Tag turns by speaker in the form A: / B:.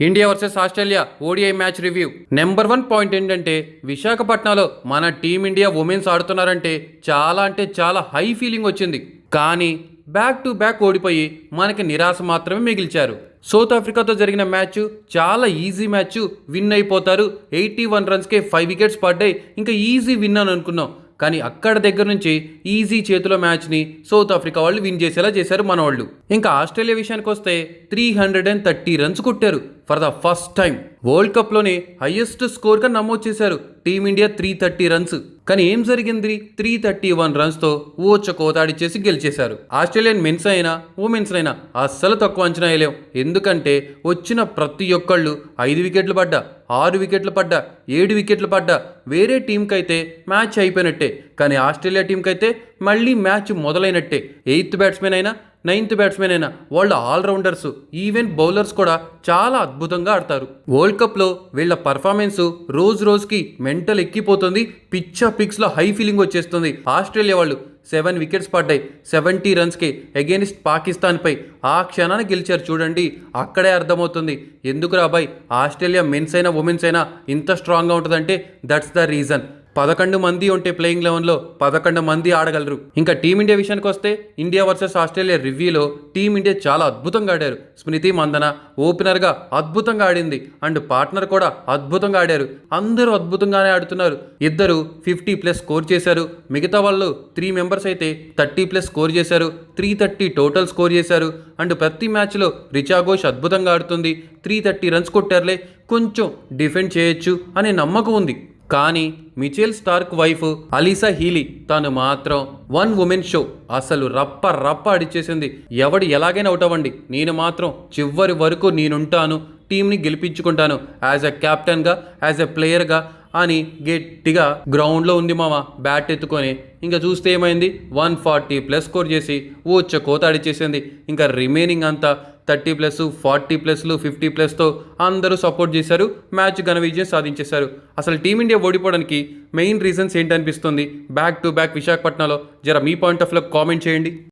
A: India versus Australia ODI match review. Number one point ఏంటంటే విశాఖపట్నంలో మన టీమిండియా ఉమెన్స్ ఆడుతున్నారంటే చాలా అంటే చాలా హై ఫీలింగ్ వచ్చింది. కానీ బ్యాక్ టు బ్యాక్ ఓడిపోయి మనకి నిరాశ మాత్రమే మిగిల్చారు. సౌత్ ఆఫ్రికాతో జరిగిన మ్యాచ్ చాలా ఈజీ మ్యాచ్. విన్ అయిపోతారు. ఎయిటీ వన్ రన్స్కే ఫైవ్ వికెట్స్ పడ్డాయి. ఇంకా ఈజీ విన్ అని అనుకున్నాం. కానీ అక్కడ దగ్గర నుంచి ఈజీ చేతిలో మ్యాచ్ని సౌత్ ఆఫ్రికా వాళ్ళు విన్ చేసేలా చేశారు మన వాళ్ళు ఇంకా ఆస్ట్రేలియా విషయానికి వస్తే three hundred and thirty runs కొట్టారు for the first time. World కప్లోనే highest స్కోర్గా నమోదు చేశారు Team India three thirty runs. కానీ ఏం జరిగింది? త్రీ థర్టీ వన్ రన్స్తో కోతాడి చేసి గెలిచేశారు. ఆస్ట్రేలియన్ మెన్స్ అయినా ఉమెన్స్ అయినా అస్సలు తక్కువ అంచనా వేయలేం. ఎందుకంటే వచ్చిన ప్రతి ఒక్కళ్ళు ఐదు వికెట్లు పడ్డా. ఆరు వికెట్లు పడ్డా ఏడు వికెట్లు పడ్డా వేరే టీంకి అయితే మ్యాచ్ అయిపోయినట్టే. కానీ ఆస్ట్రేలియా టీంకి అయితే మళ్ళీ మ్యాచ్ మొదలైనట్టే. ఎయిత్ బ్యాట్స్మెన్ అయినా నైన్త్ బ్యాట్స్మెన్ అయినా వాళ్ళు ఆల్రౌండర్స్ ఈవెన్ బౌలర్స్ కూడా చాలా అద్భుతంగా ఆడతారు. వరల్డ్ కప్లో వీళ్ళ పర్ఫార్మెన్స్ రోజు రోజుకి మెంటల్ ఎక్కిపోతుంది పిచ్చా పిక్స్లో హై ఫీలింగ్ వచ్చేస్తుంది ఆస్ట్రేలియా వాళ్ళు. సెవెన్ వికెట్స్ పడ్డాయి. సెవెంటీ రన్స్కి అగేనిస్ట్ పాకిస్తాన్పై ఆ క్షణాన గెలిచారు చూడండి. అక్కడే అర్థమవుతుంది. ఎందుకు రాబాయ్ ఆస్ట్రేలియా మెన్స్ అయినా ఉమెన్స్ అయినా ఇంత స్ట్రాంగ్గా ఉంటుందంటే దట్స్ ద రీజన్ పదకొండు మంది ఉంటే ప్లేయింగ్ లెవెన్లో పదకొండు మంది ఆడగలరు. ఇంకా టీమిండియా విషయానికి వస్తే ఇండియా వర్సెస్ ఆస్ట్రేలియా రివ్యూలో టీమిండియా చాలా అద్భుతంగా ఆడారు. స్మృతి మందన ఓపెనర్గా అద్భుతంగా ఆడింది. అండ్ పార్ట్నర్ కూడా అద్భుతంగా ఆడారు. అందరూ అద్భుతంగానే ఆడుతున్నారు. ఇద్దరు ఫిఫ్టీ ప్లస్ స్కోర్ చేశారు. మిగతా వాళ్ళు త్రీ మెంబర్స్ అయితే థర్టీ ప్లస్ స్కోర్ చేశారు. త్రీ థర్టీ టోటల్ స్కోర్ చేశారు. అండ్ ప్రతి మ్యాచ్లో రిచా ఘోష్ అద్భుతంగా ఆడుతుంది. త్రీ థర్టీ రన్స్ కొట్టారులే. కొంచెం డిఫెండ్ చేయొచ్చు అనే నమ్మకం ఉంది. కానీ Mitchell Starc wife Alyssa Healy తను మాత్రం వన్ ఉమెన్ షో అసలు రప్ప రప్ప అడిచేసింది. ఎవడు ఎలాగైనా అవుట్ అవ్వండి. నేను మాత్రం చివరి వరకు నేనుంటాను. టీంని గెలిపించుకుంటాను. యాజ్ ఎ కెప్టెన్గా యాజ్ ఎ ప్లేయర్గా అని గట్టిగా గ్రౌండ్లో ఉంది మామ బ్యాట్ ఎత్తుకొని. ఇంకా చూస్తే ఏమైంది? వన్ ఫార్టీ ప్లస్ స్కోర్ చేసి ఊచ్చ కోత అడిచేసింది. ఇంకా రిమైనింగ్ అంతా థర్టీ ప్లస్ ఫార్టీ ప్లస్లు ఫిఫ్టీ ప్లస్తో అందరూ సపోర్ట్ చేశారు మ్యాచ్ ఘన విజయం సాధించేశారు. అసలు టీమిండియా ఓడిపోవడానికి మెయిన్ రీజన్స్ ఏంటనిపిస్తుంది? బ్యాక్ టు బ్యాక్ విశాఖపట్నంలో. జర మీ పాయింట్ ఆఫ్లో కామెంట్ చేయండి.